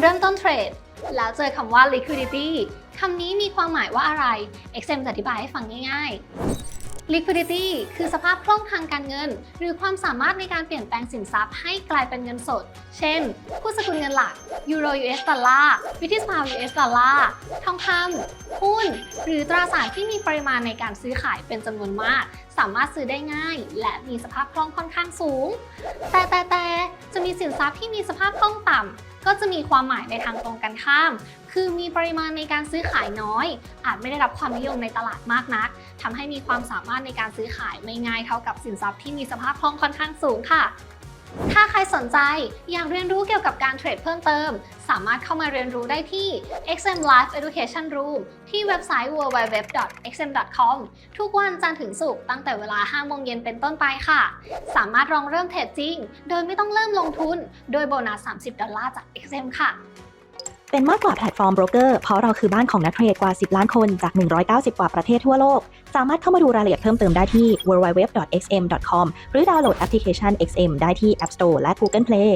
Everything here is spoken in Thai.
เริ่มต้นเทรด แล้วเจอคำว่า liquidity คำนี้มีความหมายว่าอะไร XM จะอธิบายให้ฟังง่าย ๆ liquidity คือสภาพคล่องทางการเงิน หรือความสามารถในการเปลี่ยนแปลงสินทรัพย์ให้กลายเป็นเงินสด เช่นผู้สกุลเงินหลักยูโร US ดอลลาร์ British Pound US ดอลลาร์ทองคำหุ้น หรือตราสารที่มีปริมาณในการซื้อขายเป็นจำนวนมาก สามารถซื้อได้ง่าย และมีสภาพคล่องค่อนข้างสูง แต่แต่แต่จะมีสินทรัพย์ที่มีสภาพคล่องต่ำ ก็จะมีความหมายในทางตรงกันข้าม คือมีปริมาณในการซื้อขายน้อย อาจไม่ได้รับความนิยมในตลาดมากนักทำให้มีความสามารถในการซื้อขายไม่ง่ายเท่ากับสินทรัพย์ที่มีสภาพคล่องค่อนข้างสูงค่ะ สนใจ อยากเรียนรู้เกี่ยวกับการเทรดเพิ่มเติม สามารถเข้ามาเรียนรู้ได้ที่ XM Live Education Room ที่เว็บไซต์ www.xm.com ทุกวันจันทร์ถึงศุกร์ตั้งแต่เวลา5โมงเย็นเป็นต้นไปค่ะ สามารถลองเริ่มเทรดจริง โดยไม่ต้องเริ่มลงทุน โดยโบนัส 30 ดอลลาร์จาก XM ค่ะ เป็นมากกว่าแพลตฟอร์มโบรกเกอร์เพราะเราคือบ้านของนักเทรดกว่า 10 ล้านคนจาก 190 กว่าประเทศทั่วโลก สามารถเข้ามาดูรายละเอียดเพิ่มเติมได้ที่ www.xm.com หรือดาวน์โหลดแอปพลิเคชัน XM ได้ที่ App Store และ Google Play